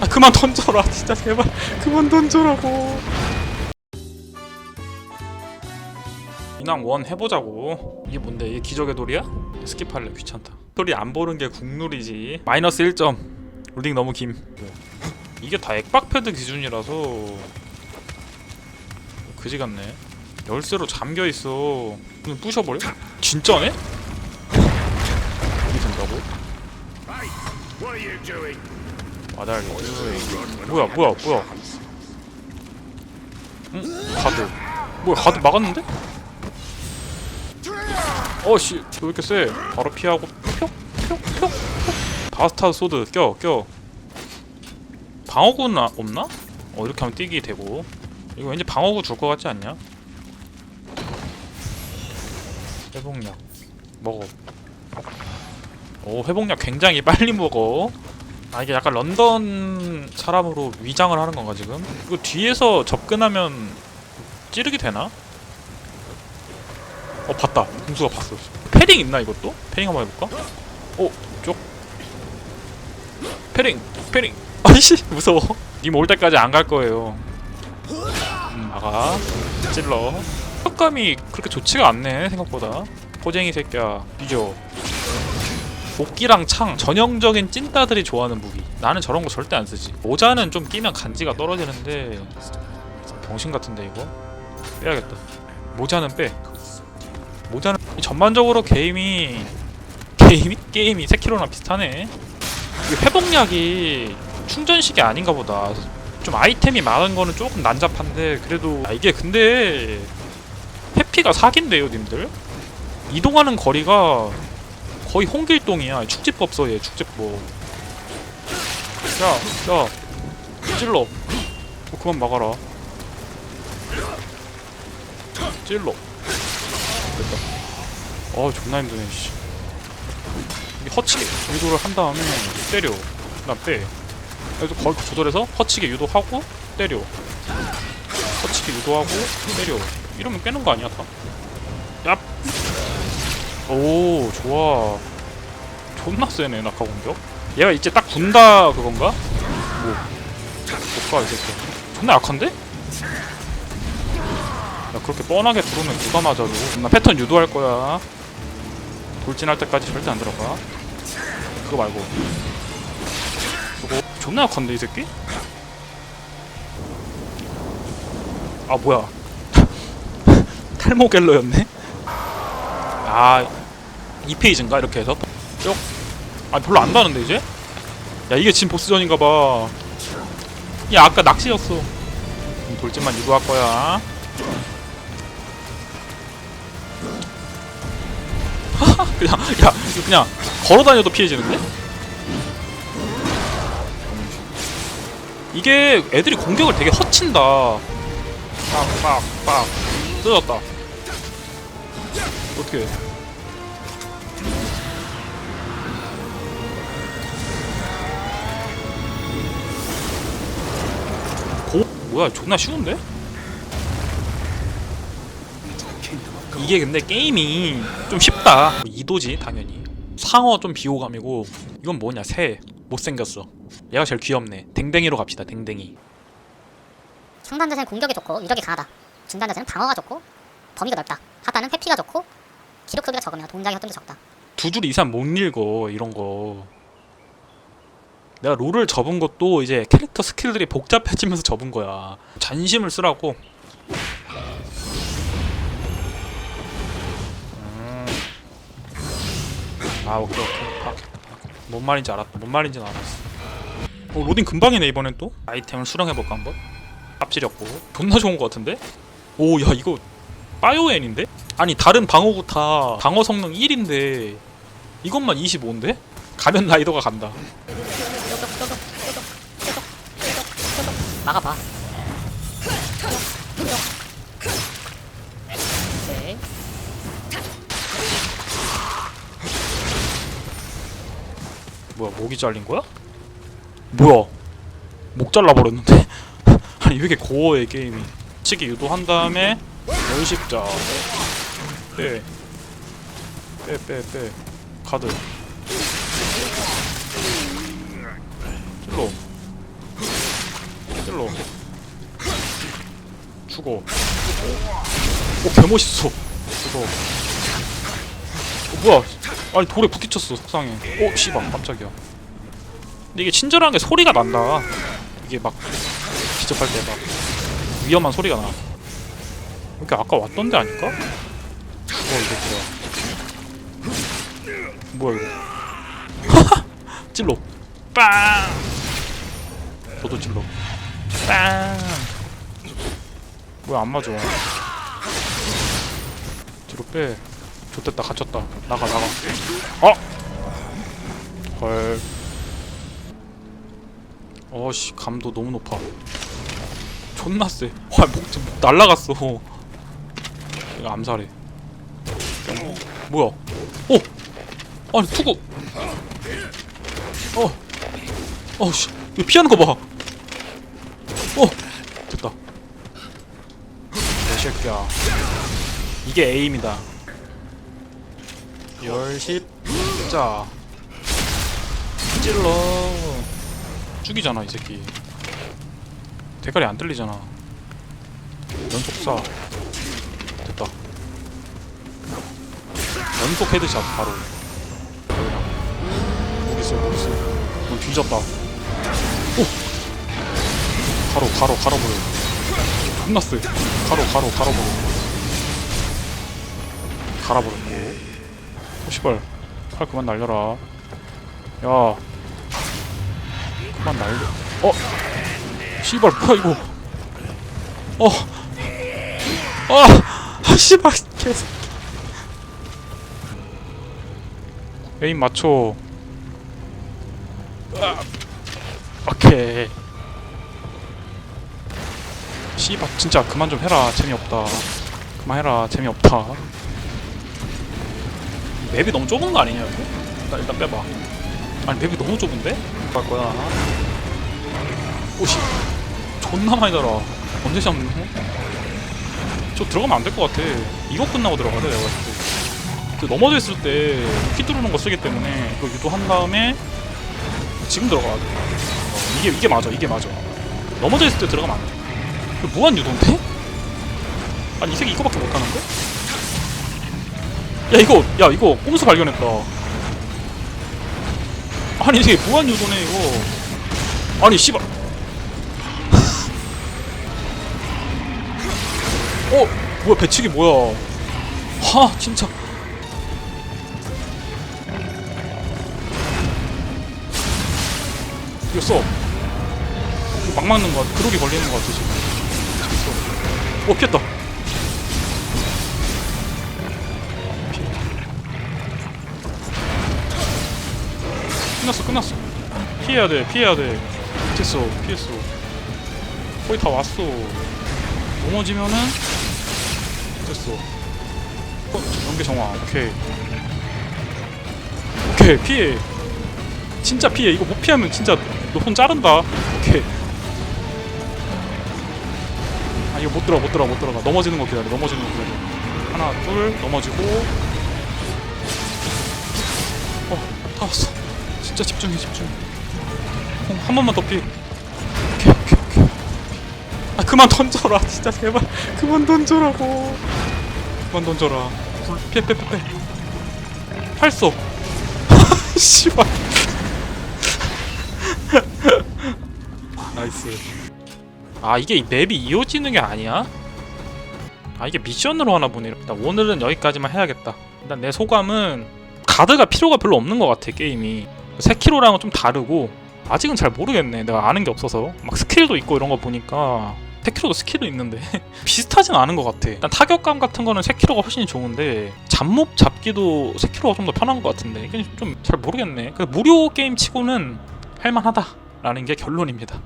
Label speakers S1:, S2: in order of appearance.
S1: 아 그만 던져라 진짜 제발. 그만 던져라고. 인왕 원 해보자고. 이게 뭔데? 이게 기적의 돌이야? 스킵할래 귀찮다. 소리 안 보는 게 국룰이지. 마이너스 1점. 롤링 너무 김. 이게 다 액박패드 기준이라서. 그지 같네. 열쇠로 잠겨있어. 그냥 부셔버려? 진짜네? 이게 된다고? 와달리. 뭐야 뭐야 뭐야? 응? 가드. 뭐야 가드 막았는데? 어씨 왜 이렇게 세 바로 피하고 뿅뿅뿅 바스타드 소드 껴껴. 방어구는 아- 없나? 어 이렇게 하면 뛰기 되고. 이거 왠지 방어구 줄 것 같지 않냐? 회복약. 먹어. 오 회복약 굉장히 빨리 먹어 아 이게 약간 런던 사람으로 위장을 하는 건가 지금? 이거 뒤에서 접근하면 찌르기 되나? 어 봤다 공수가 봤어 패딩 있나 이것도? 패딩 한번 해볼까? 오 쪽. 패딩 패딩 아이씨 무서워 님 올 때까지 안 갈 거예요 음 막아 찔러 효감이 그렇게 좋지가 않네 생각보다 포쟁이 새끼야 뒤져 복기랑 창 전형적인 찐따들이 좋아하는 무기. 나는 저런 거 절대 안 쓰지. 모자는 좀 끼면 간지가 떨어지는데 병신 같은데 이거? 빼야겠다. 모자는 빼. 모자는 전반적으로 게임이 게임이 게임이 세키로랑 비슷하네. 회복약이 충전식이 아닌가 보다. 좀 아이템이 많은 거는 조금 난잡한데 그래도 아, 이게 근데 회피가 사기인데요 님들? 이동하는 거리가 거의 홍길동이야. 축지법 써얘 축지법 야 야. 찔러. 어, 그만 막아라. 찔러. 됐다. 어 존나 힘드네 씨. 허치게 유도를 한 다음에 때려. 그다음 빼. 그래서 거기 조절해서 허치게 유도하고 때려. 허치게 유도하고 때려. 이러면 깨는 거 아니야 다? 얍! 오 좋아 존나 세네 낙하 공격 얘가 이제 딱 군다 그건가? 뭐 못가 이 새끼 존나 약한데? 야 그렇게 뻔하게 들어오면 누가 맞아도 나 패턴 유도할 거야 돌진할 때까지 절대 안 들어가 그거 말고 저거 존나 약한데 이 새끼? 아 뭐야 탈모 갤러였네? 아 2페이지인가? 이렇게 해서? 쭉. 아 별로 안 다는데 이제? 야 이게 지금 보스전인가봐. 야 아까 낚시였어. 음, 돌진만 유도할 거야. 그냥 야 그냥 걸어다녀도 피해지는데? 이게 애들이 공격을 되게 허친다. 빡빡빡 뜯었다 어떻게 고? 뭐야 존나 쉬운데? 이게 근데 게임이 좀 쉽다. 이도지 당연히. 상어 좀 비호감이고 이건 뭐냐 새. 못생겼어. 얘가 제일 귀엽네. 댕댕이로 갑시다 댕댕이.
S2: 상단 자세는 공격이 좋고 이력이 강하다. 중단 자세는 방어가 좋고 범위가 넓다. 하단은 회피가 좋고 기록 소비가 적으며 동작이 협동도 적다.
S1: 두 줄 이상 못 읽어 이런 거. 내가 롤을 접은 것도 이제 캐릭터 스킬들이 복잡해지면서 접은 거야. 잔심을 쓰라고. 음. 아 오케이 오케이. 파악했다 뭔 말인지 알았다 뭔 말인지 알았어. 어 로딩 금방이네 이번엔 또? 아이템을 수령해볼까 한번? 깝지렸고. 존나 좋은 거 같은데? 오 야 이거 바이오엔인데? 아니 다른 방어구 다 방어 성능 1인데 이것만 25인데? 가면 라이더가 간다
S2: 막아봐.
S1: 뭐야 목이 잘린 거야? 뭐야 목 잘라버렸는데? 아니 왜 이렇게 고어해 게임이 치기 유도한 다음에 연식자. 빼 빼 빼빼. 카드. 찔러. 찔러. 죽어. 오 개멋있어. 죽어. 어 뭐야? 아니 돌에 부딪혔어 속상해 오 씨발 깜짝이야. 근데 이게 친절한 게 소리가 난다. 이게 막 기접할 때 막 위험한 소리가 나 이렇게 아까 왔던 데 아닐까? 뭐야 이거 뭐야 뭐야 이거? 찔러. 빵! 너도 찔러. 빵! 뭐야 안 맞아? 뒤로 빼. 좋됐다 갇혔다. 나가 나가. 어! 헐. 어씨 감도 너무 높아. 존나 세 와, 목, 좀 날라갔어 이거 암살해. 뭐야? 어! 아니 투구! 어! 어씨. 이거 피하는 거봐. 어! 됐다. 이 새끼야. 이게 에임이다. 열십 자. 찔러. 죽이잖아 이 새끼. 대가리 안 뚫리잖아. 연속 쏴 연속 헤드샷 바로. 목 있어 넌 뒤졌다. 오! 가로 가로 가로 버려 존나 쎄 가로 가로 가로 버려 갈아버렸고. 오 씨발. 팔 그만 날려라. 야. 그만 날려. 어? 씨발 뭐야 이거? 어. 아, 아 씨발 개새 에임 맞춰. 아, 오케이. 씨발 진짜 그만 좀 해라. 재미없다. 그만 해라. 재미없다. 맵이 너무 좁은 거 아니냐 이거? 일단, 일단 빼봐. 아니 맵이 너무 좁은데? 갈 거야. 오씨. 존나 많이 달아. 언제 잡는 저 들어가면 안 될 것 같아. 이거 끝나고 들어가야 돼 내가 봤을 때그 넘어져 있을 때키 뚫는 거 쓰기 때문에 이거 유도한 다음에 지금 들어가야 돼 어, 이게 이게 맞아 이게 맞아. 넘어져 있을 때 들어가면 안 돼. 이거 무한 유도인데? 아니 이 새끼 이거밖에 못하는데? 야 이거 야 이거 꼼수 발견했다. 아니 이게 무한 유도네 이거. 아니 씨발. 어 뭐야 배치기 뭐야. 하 진짜 이거 막 맞는 거 같아 그러게 걸리는 거 같아 지금. 이겼어 어 피했다. 피해. 끝났어 끝났어. 피해야 돼 피해야 돼. 됐어 피했어. 거의 다 왔어. 넘어지면은 됐어. 어, 연계 정화 오케이. 오케이 피해. 진짜 피해. 이거 못 피하면 진짜 너 손 자른다. 오케이. 아 이거 못 들어 못 들어 못 들어가. 넘어지는 거 기다려 넘어지는 거 기다려. 하나 둘 넘어지고. 어다 왔어. 진짜 집중해 집중. 어, 한 번만 더 피해 오케이 오케이 오케이. 아 그만 던져라. 진짜 제발. 그만 던져라고. 그만 던져라. 불 피해 피해 피해 활쏘. 씨발 나이스. 아 이게 이 맵이 이어지는 게 아니야? 아 이게 미션으로 하나 보네. 일단 오늘은 여기까지만 해야겠다. 일단 내 소감은 가드가 필요가 별로 없는 것 같아 게임이. 3킬로랑은 좀 다르고 아직은 잘 모르겠네. 내가 아는 게 없어서. 막 스킬도 있고 이런 거 보니까 3킬로도 스킬은 있는데 비슷하진 않은 것 같아. 일단 타격감 같은 거는 3킬로가 훨씬 좋은데 잡몹 잡기도 3킬로가 좀 더 편한 것 같은데. 이게 좀 잘 모르겠네. 그 무료 게임 치고는 할만하다 라는 게 결론입니다